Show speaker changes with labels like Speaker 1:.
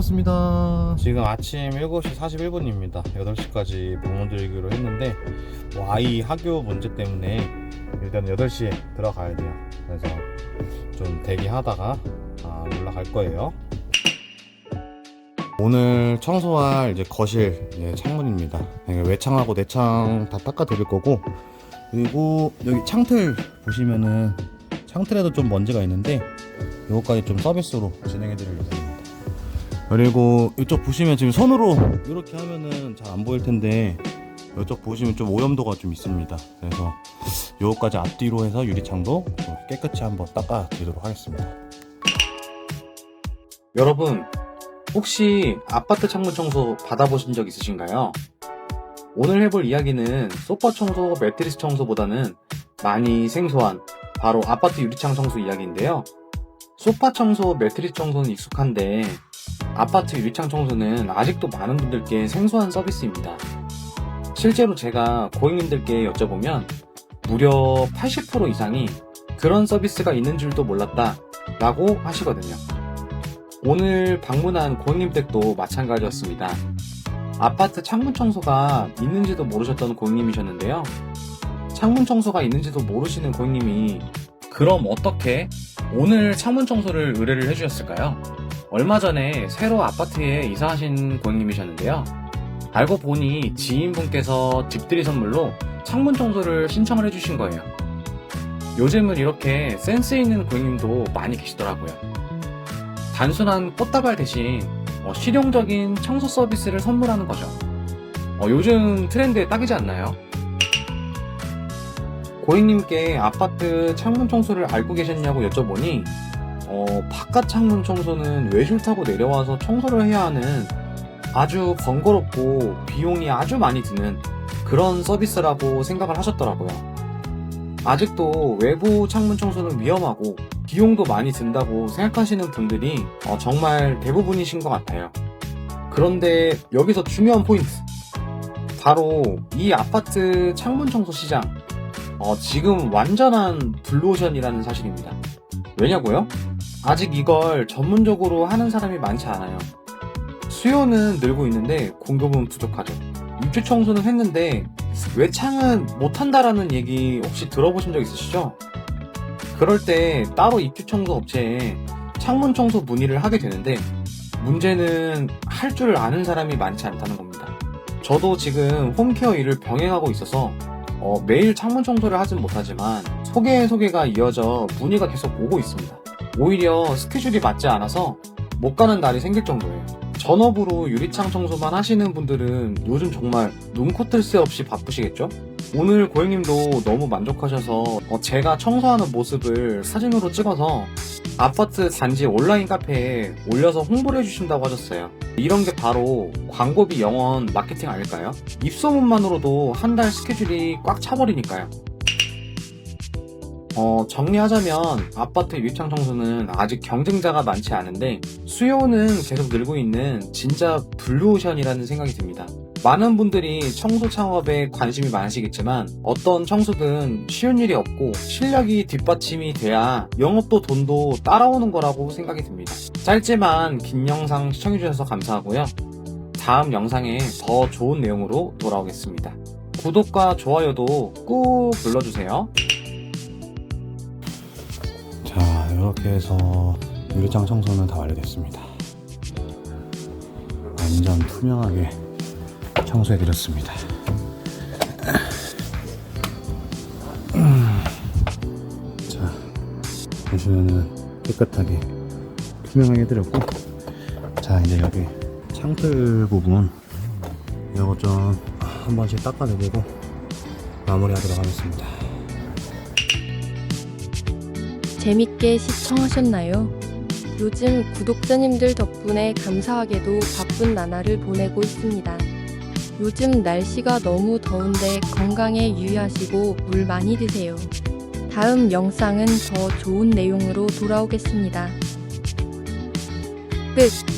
Speaker 1: 반갑습니다. 지금 아침 7시 41분입니다. 8시까지 방문 드리기로 했는데, 뭐 아이 학교 문제 때문에 일단 8시에 들어가야 돼요. 그래서 좀 대기하다가 아, 올라갈 거예요. 오늘 청소할 이제 거실 이제 창문입니다. 네, 외창하고 내창 다 닦아 드릴 거고, 그리고 여기 창틀 보시면은 창틀에도 좀 먼지가 있는데, 이거까지 좀 서비스로 진행해 드릴 예정입니다. 그리고 이쪽 보시면 지금 손으로 이렇게 하면은 잘 안 보일 텐데 이쪽 보시면 좀 오염도가 좀 있습니다. 그래서 요거까지 앞뒤로 해서 유리창도 좀 깨끗이 한번 닦아 드리도록 하겠습니다.
Speaker 2: 여러분, 혹시 아파트 창문 청소 받아보신 적 있으신가요? 오늘 해볼 이야기는 소파 청소, 매트리스 청소보다는 많이 생소한 바로 아파트 유리창 청소 이야기인데요. 소파 청소, 매트리스 청소는 익숙한데 아파트 유리창 청소는 아직도 많은 분들께 생소한 서비스입니다. 실제로 제가 고객님들께 여쭤보면 무려 80% 이상이 그런 서비스가 있는 줄도 몰랐다 라고 하시거든요. 오늘 방문한 고객님 댁도 마찬가지였습니다. 아파트 창문 청소가 있는지도 모르셨던 고객님이셨는데요. 창문 청소가 있는지도 모르시는 고객님이 그럼 어떻게 오늘 창문 청소를 의뢰를 해주셨을까요? 얼마 전에 새로 아파트에 이사하신 고객님이셨는데요. 알고 보니 지인분께서 집들이 선물로 창문 청소를 신청을 해주신 거예요. 요즘은 이렇게 센스 있는 고객님도 많이 계시더라고요. 단순한 꽃다발 대신 어, 실용적인 청소 서비스를 선물하는 거죠. 어, 요즘 트렌드에 딱이지 않나요? 고객님께 아파트 창문 청소를 알고 계셨냐고 여쭤보니 어, 바깥 창문 청소는 외줄 타고 내려와서 청소를 해야 하는 아주 번거롭고 비용이 아주 많이 드는 그런 서비스라고 생각을 하셨더라고요. 아직도 외부 창문 청소는 위험하고 비용도 많이 든다고 생각하시는 분들이 어, 정말 대부분이신 것 같아요. 그런데 여기서 중요한 포인트. 바로 이 아파트 창문 청소 시장. 어, 지금 완전한 블루오션이라는 사실입니다. 왜냐고요? 아직 이걸 전문적으로 하는 사람이 많지 않아요. 수요는 늘고 있는데 공급은 부족하죠. 입주 청소는 했는데 외창은 못한다라는 얘기 혹시 들어보신 적 있으시죠? 그럴 때 따로 입주 청소 업체에 창문 청소 문의를 하게 되는데 문제는 할 줄 아는 사람이 많지 않다는 겁니다. 저도 지금 홈케어 일을 병행하고 있어서 어, 매일 창문 청소를 하진 못하지만 소개 소개가 이어져 문의가 계속 오고 있습니다. 오히려 스케줄이 맞지 않아서 못 가는 날이 생길 정도예요. 전업으로 유리창 청소만 하시는 분들은 요즘 정말 눈코뜰 새 없이 바쁘시겠죠? 오늘 고객님도 너무 만족하셔서 어, 제가 청소하는 모습을 사진으로 찍어서 아파트 단지 온라인 카페에 올려서 홍보를 해주신다고 하셨어요. 이런 게 바로 광고비 영원 마케팅 아닐까요? 입소문만으로도 한 달 스케줄이 꽉 차버리니까요. 어, 정리하자면 아파트 유리창 청소는 아직 경쟁자가 많지 않은데 수요는 계속 늘고 있는 진짜 블루오션이라는 생각이 듭니다. 많은 분들이 청소 창업에 관심이 많으시겠지만 어떤 청소든 쉬운 일이 없고 실력이 뒷받침이 돼야 영업도 돈도 따라오는 거라고 생각이 듭니다. 짧지만 긴 영상 시청해주셔서 감사하고요. 다음 영상에 더 좋은 내용으로 돌아오겠습니다. 구독과 좋아요도 꾹 눌러주세요.
Speaker 1: 이렇게 해서 유리창 청소는 다 완료됐습니다. 완전 투명하게 청소해 드렸습니다. 자, 보시면은 깨끗하게 투명하게 해드렸고, 자, 이제 여기 창틀 부분 이거 좀 한 번씩 닦아내고 마무리하도록 하겠습니다.
Speaker 3: 재밌게 시청하셨나요? 요즘 구독자님들 덕분에 감사하게도 바쁜 나날을 보내고 있습니다. 요즘 날씨가 너무 더운데 건강에 유의하시고 물 많이 드세요. 다음 영상은 더 좋은 내용으로 돌아오겠습니다. 끝!